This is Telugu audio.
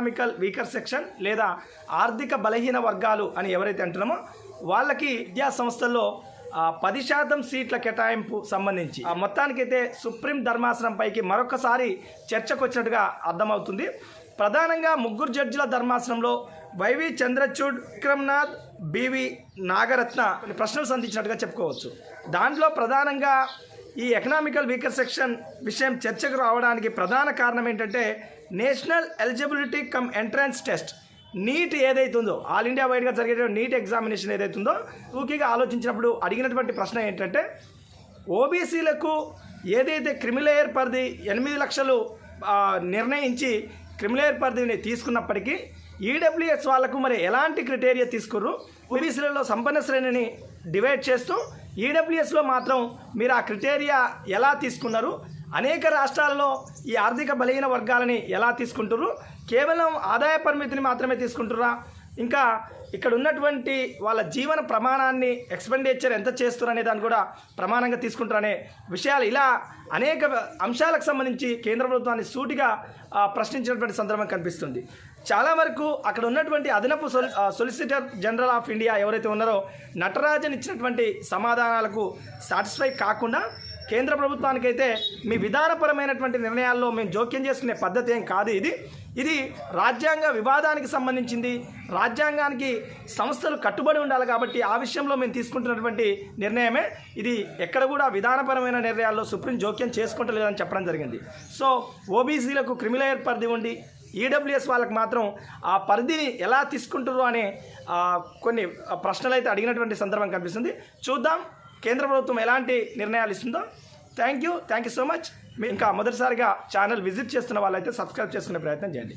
ఎకనామికల్ వీకర్ సెక్షన్ లేదా ఆర్థిక బలహీన వర్గాలు అని ఎవరైతే అంటున్నామో వాళ్ళకి విద్యా సంస్థల్లో పది శాతం సీట్ల కేటాయింపు సంబంధించి. ఆ మొత్తానికైతే సుప్రీం ధర్మాసనంపైకి మరొకసారి చర్చకు వచ్చినట్టుగా అర్థమవుతుంది. ప్రధానంగా ముగ్గురు జడ్జిల ధర్మాసనంలో వైవి చంద్రచూడ్ విక్రమ్నాథ్ బివి నాగరత్న ప్రశ్నలు సంధించినట్టుగా చెప్పుకోవచ్చు. దాంట్లో ప్రధానంగా ఈ ఎకనామికల్ వీకర్ సెక్షన్ విషయం చర్చకు రావడానికి ప్రధాన కారణం ఏంటంటే national eligibility cum entrance test NEET ఏదైతుందో ఆల్ ఇండియా వైడ్గా జరిగే నీట్ ఎగ్జామినేషన్ ఏదైతుందో ఊకిగా ఆలోచించినప్పుడు అడిగినటువంటి ప్రశ్న ఏంటంటే ఓబీసీలకు ఏదైతే క్రిమిలేయర్ పరిధి ఎనిమిది లక్షలు నిర్ణయించి క్రిమిలేయర్ పరిధిని తీసుకున్నప్పటికీ ఈడబ్ల్యూఎస్ వాళ్ళకు మరి ఎలాంటి క్రిటేరియా తీసుకుర్రు? ఓబీసీలలో సంపన్న శ్రేణిని డివైడ్ చేస్తూ ఈడబ్ల్యూఎస్లో మాత్రం మీరు ఆ క్రిటేరియా ఎలా తీసుకున్నారు? అనేక రాష్ట్రాలలో ఈ ఆర్థిక బలహీన వర్గాలని ఎలా తీసుకుంటారు కేవలం ఆదాయ పరిమితిని మాత్రమే తీసుకుంటురా ఇంకా ఇక్కడ ఉన్నటువంటి వాళ్ళ జీవన ప్రమాణాన్ని ఎక్స్పెండిచర్ ఎంత చేస్తారు అనే దాన్ని కూడా ప్రమాణంగా తీసుకుంటారనే విషయాలు ఇలా అనేక అంశాలకు సంబంధించి కేంద్ర ప్రభుత్వాన్ని సూటిగా ప్రశ్నించినటువంటి సందర్భం కనిపిస్తుంది. చాలా వరకు అక్కడ ఉన్నటువంటి అదనపు సొలిసిటర్ జనరల్ ఆఫ్ ఇండియా ఎవరైతే ఉన్నారో నటరాజన్ ఇచ్చినటువంటి సమాధానాలకు సాటిస్ఫై కాకుండా కేంద్ర ప్రభుత్వానికైతే మీ విధానపరమైనటువంటి నిర్ణయాల్లో మేము జోక్యం చేసుకునే పద్ధతి ఏం కాదు ఇది. ఇది రాజ్యాంగ వివాదానికి సంబంధించింది. రాజ్యాంగానికి సంస్థలు కట్టుబడి ఉండాలి కాబట్టి ఆ విషయంలో మేము తీసుకుంటున్నటువంటి నిర్ణయమే. ఇది ఎక్కడ కూడా విధానపరమైన నిర్ణయాల్లో సుప్రీం జోక్యం చేసుకుంటలేదని చెప్పడం జరిగింది. సో ఓబీసీలకు క్రిమిలేయర్ పరిధి ఉండి ఈడబ్ల్యూఎస్ వాళ్ళకి మాత్రం ఆ పరిధిని ఎలా తీసుకుంటారు అనే కొన్ని ప్రశ్నలు అయితే అడిగినటువంటి సందర్భం కనిపిస్తుంది. చూద్దాం. కేంద్ర ప్రభుత్వం ఎలాంటి నిర్ణయాలు ఇస్తుందో. Thank you thank you so much ఇంకా మొదటిసారిగా ఛానల్ విజిట్ చేస్తున్న వాళ్ళైతే సబ్స్క్రైబ్ చేసుకునే ప్రయత్నం చేయండి.